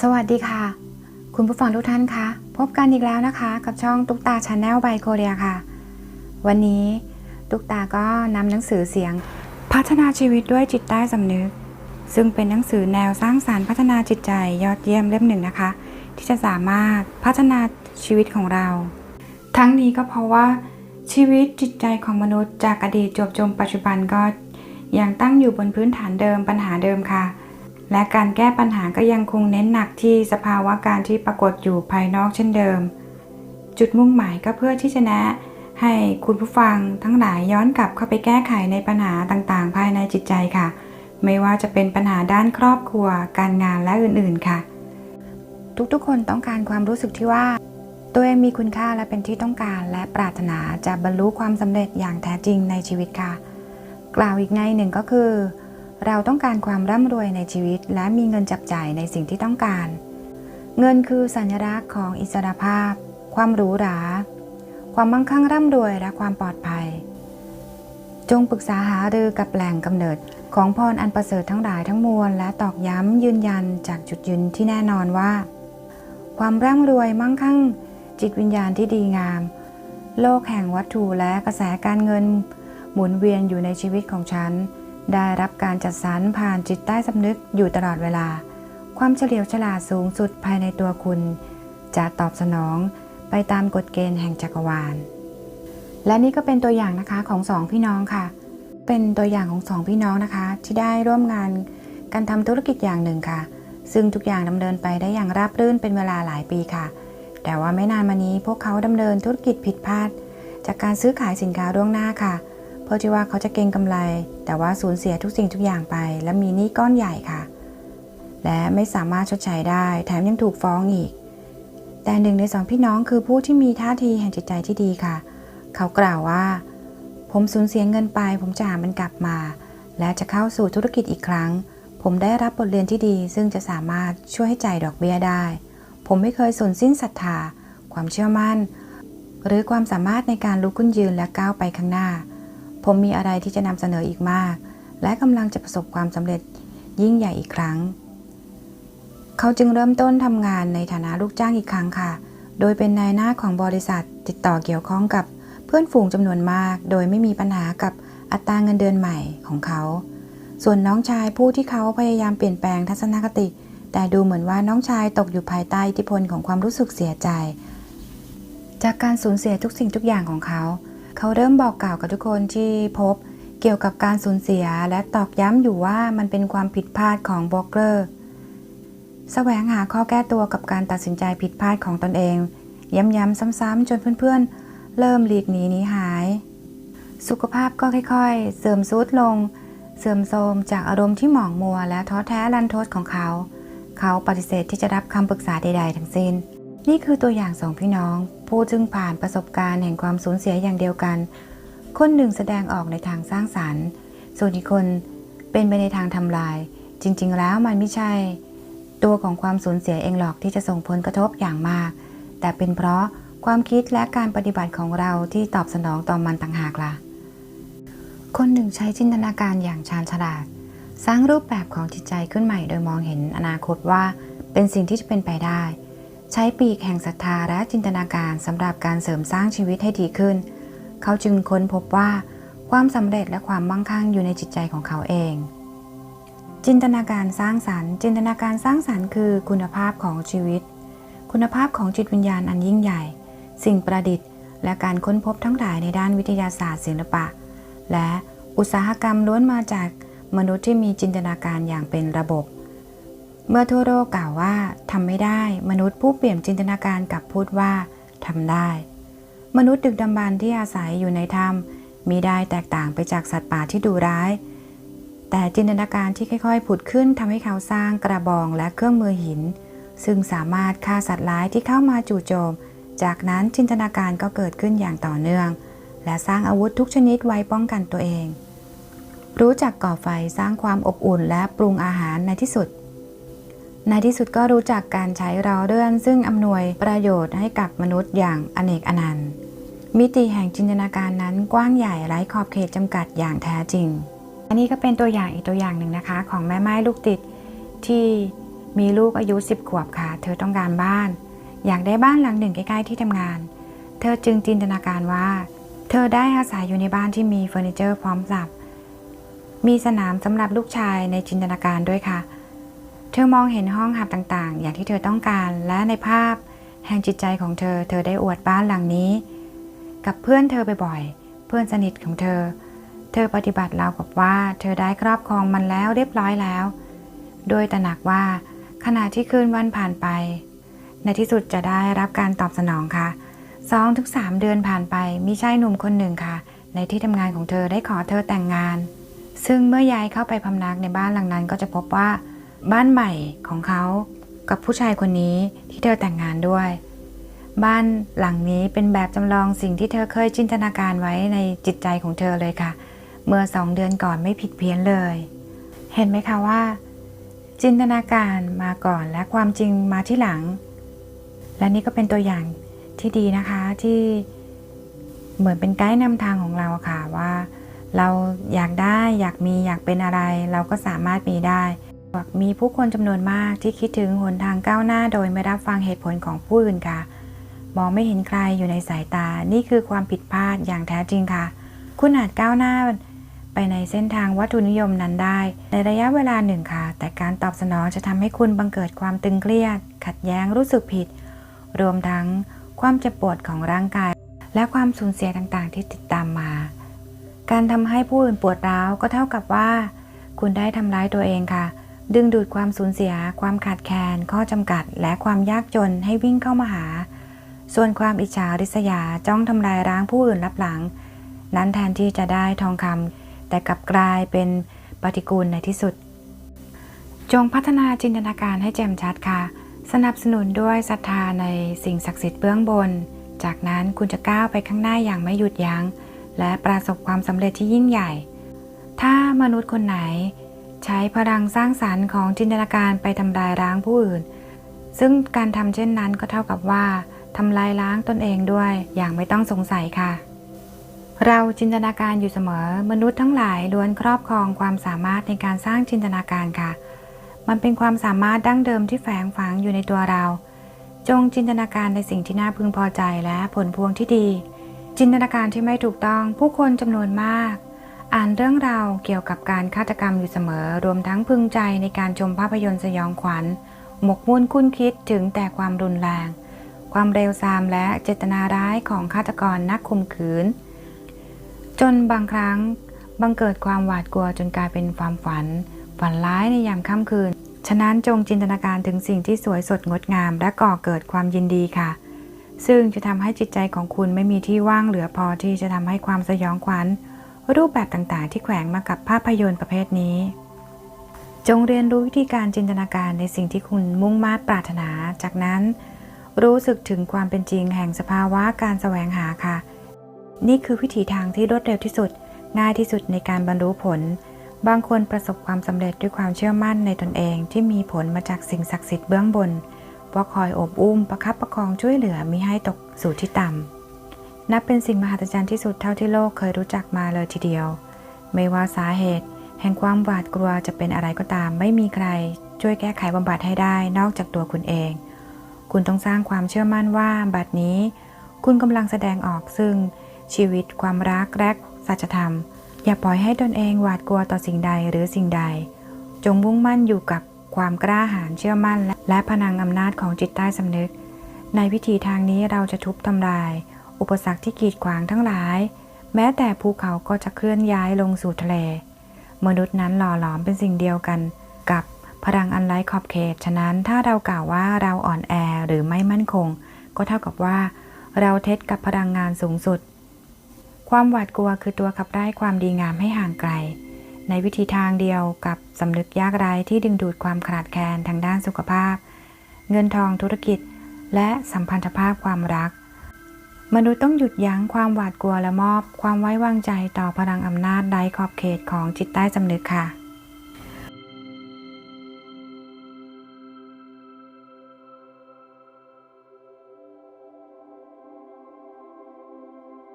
สวัสดีค่ะ คุณผู้ฟังทุกท่านคะพบกันอีกแล้วนะคะ กับช่องตุ๊กตาชาแนลบายโคเรียค่ะ วันนี้ตุ๊กตาก็นำหนังสือเสียง พัฒนาชีวิตด้วยจิตใต้สำนึก ซึ่งเป็นหนังสือแนวสร้างสารรค์พัฒนาจิตใจยอดเยี่ยมเล่มหนึ่งนะคะ ที่จะสามารถพัฒนาชีวิตของเรา ทั้งนี้ก็เพราะว่า ชีวิตจิตใจของมนุษย์จากอดีตจวบจนปัจจุบันก็ยังตั้งอยู่บนพื้นฐานเดิมปัญหาเดิมค่ะ และการแก้ปัญหาก็ยังคงเน้นหนักที่สภาวะการที่ปรากฏอยู่ภายนอกเช่นเดิม จุดมุ่งหมายก็เพื่อที่จะแนะให้คุณผู้ฟังทั้งหลายย้อนกลับเข้าไปแก้ไขในปัญหาต่างๆ ภายในจิตใจค่ะ ไม่ว่าจะเป็นปัญหาด้านครอบครัว การงานและอื่นๆค่ะ ทุกๆ คนต้องการความรู้สึกที่ว่า ตัวเองมีคุณค่าและเป็นที่ต้องการ และปรารถนาจะบรรลุความสำเร็จอย่างแท้จริงในชีวิตค่ะ กล่าวอีกในหนึ่งก็คือ เราต้องการความร่ำรวยในชีวิต และมีเงินจับจ่ายในสิ่งที่ต้องการ เงินคือสัญลักษณ์ของอิสรภาพ ความหรูหรา ความมั่งคั่งร่ำรวยและความปลอดภัย จงปรึกษาหารือกับแหล่งกำเนิดของพรอันประเสริฐทั้งหลายทั้งมวล และตอกย้ำยืนยันจากจุดยืนที่แน่นอนว่า ความร่ำรวยมั่งคั่ง จิตวิญญาณที่ดีงาม โลกแห่งวัตถุและกระแสการเงิน หมุนเวียนอยู่ในชีวิตของฉัน ได้รับการจัดสรรผ่านจิตใต้สำนึกอยู่ตลอดเวลา ความเฉลียวฉลาดสูงสุดภายในตัวคุณ จะตอบสนองไปตามกฎเกณฑ์แห่งจักรวาล และนี่ก็เป็นตัวอย่างนะคะของสองพี่น้องค่ะ เป็นตัวอย่างของสองพี่น้องนะคะ ที่ได้ร่วมงานการทำธุรกิจอย่างหนึ่งค่ะ ซึ่งทุกอย่างดำเนินไปได้อย่างราบรื่นเป็นเวลาหลายปีค่ะ แต่ว่าไม่นานมานี้พวกเขาดำเนินธุรกิจผิดพลาด จากการซื้อขายสินค้าล่วงหน้าค่ะ เพื่อที่ว่าเขาจะเก็งกำไร แต่ว่าสูญเสียทุกสิ่งทุกอย่างไป และมีหนี้ก้อนใหญ่ค่ะ และไม่สามารถชดใช้ได้ แถมยังถูกฟ้องอีก แต่หนึ่งในสองพี่น้องคือผู้ที่มีท่าทีแห่งจิตใจที่ดีค่ะ เขากล่าวว่า ผมสูญเสียเงินไป ผมจะหามันกลับมา และจะเข้าสู่ธุรกิจอีกครั้ง ผมได้รับบทเรียนที่ดี ซึ่งจะสามารถช่วยให้จ่ายดอกเบี้ยได้ ผมไม่เคยสูญสิ้นศรัทธา ความเชื่อมั่น หรือความสามารถในการลุกขึ้นยืนและก้าวไปข้างหน้า ผมมีอะไรที่จะนำเสนออีกมาก และกำลังจะประสบความสำเร็จยิ่งใหญ่อีกครั้ง เขาจึงเริ่มต้นทำงานในฐานะลูกจ้างอีกครั้งค่ะ โดยเป็นนายหน้าของบริษัทติดต่อเกี่ยวข้องกับเพื่อนฝูงจำนวนมาก โดยไม่มีปัญหากับอัตราเงินเดือนใหม่ของเขา ส่วนน้องชายผู้ที่เขาพยายามเปลี่ยนแปลงทัศนคติ แต่ดูเหมือนว่าน้องชายตกอยู่ภายใต้อิทธิพลของความรู้สึกเสียใจ จากการสูญเสียทุกสิ่งทุกอย่างของเขา เขาเริ่มบอกกล่าวกับทุกคนที่พบเกี่ยวกับการสูญเสียและตอกย้ำอยู่ว่ามันเป็นความผิดพลาดของบล็อกเกอร์แสวงหาข้อแก้ตัวกับการตัดสินใจผิดพลาดของตนเอง ย้ำๆซ้ำๆจนเพื่อนๆ เริ่มหลีกหนีหนีหาย สุขภาพก็ค่อยๆ เสื่อมทรุดลง เสื่อมโทรมจากอารมณ์ที่หมองมัว และท้อแท้รันทดของเขา เขาปฏิเสธที่จะรับคำปรึกษาใด ๆ ทั้งสิ้น นี่คือตัวอย่างสองพี่น้อง ผู้ซึ่งผ่านประสบการณ์แห่งความสูญเสียอย่างเดียวกัน คนหนึ่งแสดงออกในทางสร้างสรรค์ ส่วนอีกคนเป็นไปในทางทำลาย จริง ๆ แล้วมันไม่ใช่ ตัวของความสูญเสียเองหรอกที่จะส่งผลกระทบอย่างมาก แต่เป็นเพราะความคิดและการปฏิบัติของเราที่ตอบสนองต่อมันต่างหากล่ะ คนหนึ่งใช้จินตนาการอย่างชาญฉลาด สร้างรูปแบบของจิตใจขึ้นใหม่โดยมองเห็นอนาคตว่า เป็นสิ่งที่จะเป็นไปได้ ใช้ปีกแห่งศรัทธาและจินตนาการสำหรับการเสริมสร้างชีวิตให้ดีขึ้น เขาจึงค้นพบว่า ความสำเร็จและความมั่งคั่งอยู่ในจิตใจของเขาเอง จินตนาการสร้างสรรค์ จินตนาการสร้างสรรค์คือคุณภาพของชีวิต คุณภาพของจิตวิญญาณอันยิ่งใหญ่ สิ่งประดิษฐ์ และการค้นพบทั้งหลายในด้านวิทยาศาสตร์ศิลปะ และอุตสาหกรรมล้วนมาจากมนุษย์ที่มีจินตนาการอย่างเป็นระบบ เมื่อทั่วโลกกล่าวว่าทำไม่ได้มนุษย์ผู้เปลี่ยนจินตนาการกลับพูดว่าทำได้ มนุษย์ดึกดำบรรพ์ที่อาศัยอยู่ในถ้ำมีได้แตกต่างไปจากสัตว์ป่าที่ดุร้าย แต่จินตนาการที่ค่อยๆ ผุดขึ้นทำให้เขาสร้างกระบองและเครื่องมือหิน ซึ่งสามารถฆ่าสัตว์ร้ายที่เข้ามาจู่โจม จากนั้นจินตนาการก็เกิดขึ้นอย่างต่อเนื่อง และสร้างอาวุธทุกชนิดไว้ป้องกันตัวเอง รู้จักก่อไฟสร้างความอบอุ่นและปรุงอาหารในที่สุด ในที่สุดก็รู้จักการใช้รอเลื่อน ซึ่งอำนวยประโยชน์ให้กับมนุษย์อย่างอเนกอนันต์ มิติแห่งจินตนาการนั้นกว้างใหญ่ไร้ขอบเขตจำกัดอย่างแท้จริง อันนี้ก็เป็นตัวอย่างอีกตัวอย่างหนึ่งนะคะ ของแม่ไม้ลูกติดที่มีลูกอายุสิบขวบค่ะ เธอต้องการบ้าน อยากได้บ้านหลังหนึ่งใกล้ๆที่ทำงาน เธอจึงจินตนาการว่า เธอได้อาศัยอยู่ในบ้านที่มีเฟอร์นิเจอร์พร้อมสับมีสนามสำหรับลูกชายในจินตนาการด้วยค่ะเเธอมองเห็นห้องหับต่างๆ อย่างที่เธอต้องการและในภาพแห่งจิตใจของเธอ เธอได้อวดบ้านหลังนี้ กับเพื่อนเธอบ่อยๆ เพื่อนสนิทของเธอ เธอปฏิบัติราวกับว่า เธอได้ครอบครองมันแล้วเรียบร้อยแล้ว โดยตระหนักว่าขณะที่คืนวันผ่านไป ในที่สุดจะได้รับการตอบสนองค่ะสองถึงสามเดือนผ่านไปมีชายหนุ่มคนหนึ่งค่ะ ในที่ทำงานของเธอได้ขอเธอแต่งงาน ซึ่งเมื่อย้ายเข้าไปพำนักในบ้านหลังนั้นก็จะพบว่า บ้านใหม่ของเขากับผู้ชายคนนี้ที่เธอแต่งงานด้วย บ้านหลังนี้เป็นแบบจำลองสิ่งที่เธอเคยจินตนาการไว้ในจิตใจของเธอเลยค่ะ เมื่อสองเดือนก่อนไม่ผิดเพี้ยนเลย เห็นไหมคะว่า จินตนาการมาก่อนและความจริงมาที่หลัง และนี่ก็เป็นตัวอย่างที่ดีนะคะที่เหมือนเป็นไกด์นำทางของเราค่ะว่า เราอยากได้อยากมีอยากเป็นอะไร เราก็สามารถมีได้ มีผู้คนจำนวนมากที่คิดถึงหนทางก้าวหน้าโดยไม่รับฟังเหตุผลของผู้อื่นค่ะ มองไม่เห็นใครอยู่ในสายตา นี่คือความผิดพลาดอย่างแท้จริงค่ะ คุณอาจก้าวหน้าไปในเส้นทางวัตถุนิยมนั้นได้ ในระยะเวลาหนึ่งค่ะ แต่การตอบสนองจะทำให้คุณบังเกิดความตึงเครียด ขัดแย้งรู้สึกผิด รวมทั้งความเจ็บปวดของร่างกาย และความสูญเสียต่างๆ ที่ติดตามมา การทำให้ผู้อื่นปวดร้าวก็เท่ากับว่า คุณได้ทำร้ายตัวเองค่ะ ดึงดูดความสูญเสีย ความขาดแคลน ข้อจำกัด และความยากจนให้วิ่งเข้ามาหา ส่วนความอิจฉาริษยาจ้องทำลายร้างผู้อื่นรับหลัง นั้นแทนที่จะได้ทองคำแต่กลับกลายเป็นปฏิกูลในที่สุด จงพัฒนาจินตนาการให้แจ่มชัดค่ะ สนับสนุนด้วยศรัทธาในสิ่งศักดิ์สิทธิ์เบื้องบน จากนั้นคุณจะก้าวไปข้างหน้าอย่างไม่หยุดยัง้ง และประสบความสำเร็จที่ยิ่งใหญ่ ถ้ามนุษย์คนไหน ใช้พลังสร้างสารรค์ของจินตนาการไปทำลายล้างผู้อื่น ซึ่งการทำเช่นนั้นก็เท่ากับว่าทำลายล้างตนเองด้วยอย่างไม่ต้องสงสัยค่ะ เราจินตนาการอยู่เสมอ มนุษย์ทั้งหลายล้วนครอบครองความสามารถในการสร้างจินตนาการค่ะ มันเป็นความสามารถดั้งเดิมที่แฝงฝังอยู่ในตัวเรา จงจินตนาการในสิ่งที่น่าพึงพอใจและผลพวงที่ดี จินตนาการที่ไม่ถูกต้องผู้คนจำนวนมาก อ่านเรื่องราวเกี่ยวกับการฆาตกรรมอยู่เสมอ รวมทั้งพึงใจในการชมภาพยนตร์สยองขวัญ หมกมุ่นคุ้นคิดถึงแต่ความรุนแรง ความเร็วซามและเจตนาร้ายของฆาตกรนักข่มขืน จนบางครั้งบังเกิดความหวาดกลัวจนกลายเป็นความฝัน ฝันร้ายในยามค่ำคืน ฉะนั้นจงจินตนาการถึงสิ่งที่สวยสดงดงาม และก่อเกิดความยินดีค่ะ ซึ่งจะทำให้จิตใจของคุณไม่มีที่ว่างเหลือพอที่จะทำให้ความสยองขวัญ รูปแบบต่างๆ ที่แขวงมากับภาพยนตร์ประเภทนี้ จงเรียนรู้วิธีการจินตนาการในสิ่งที่คุณมุ่งมา่ปรารถนา จากนั้น รู้สึกถึงความเป็นจริงแห่งสภาวะการแสวงหาค่ะ นี่คือวิถีทางที่รวดเร็วที่สุด ง่ายที่สุดในการบรรลุผล บางคนประสบความสำเร็จด้วยความเชื่อมั่นในตนเองที่มีผลมาจากสิ่งศักดิ์สิทธิ์เบื้องบนว่าคอยอบอุ้มประคับประคองช่วยเหลือมิให้ตกสู่ที่ต่ำ นับเป็นสิ่งมหัศจรรย์ที่สุดเท่าที่โลกเคยรู้จักมาเลยทีเดียว ไม่ว่าสาเหตุ แห่งความหวาดกลัวจะเป็นอะไรก็ตาม ไม่มีใคร ช่วยแก้ไขบำบัดให้ได้นอกจากตัวคุณเอง คุณต้องสร้างความเชื่อมั่นว่าบัดนี้ คุณกำลังแสดงออกซึ่ง ชีวิต ความรักและสัจธรรม อย่าปล่อยให้ตนเองหวาดกลัวต่อสิ่งใดหรือสิ่งใด จงมุ่งมั่นอยู่กับความกล้าหาญเชื่อมั่น และพลังอำนาจของจิตใต้สำนึก ในวิธีทางนี้เราจะทุบทำลาย อุปสรรคที่กีดขวางทั้งหลาย แม้แต่ภูเขาก็จะเคลื่อนย้ายลงสู่ทะเล มนุษย์นั้นหล่อหลอมเป็นสิ่งเดียวกัน กับพลังอันไร้ขอบเขต ฉะนั้นถ้าเรากล่าวว่าเราอ่อนแอหรือไม่มั่นคง ก็เท่ากับว่า เราเท็จกับพลังงานสูงสุด ความหวาดกลัวคือตัวขับไล่ความดีงามให้ห่างไกล ในวิธีทางเดียวกับสำนึกยากไร้ที่ดึงดูดความขาดแคลนทางด้านสุขภาพ เงินทองธุรกิจ และสัมพันธภาพความรัก มนุษย์ต้องหยุดยั้งความหวาดกลัวและมอบ ความไว้วางใจต่อพลังอำนาจไร้ขอบเขตของจิตใต้สำนึกค่ะ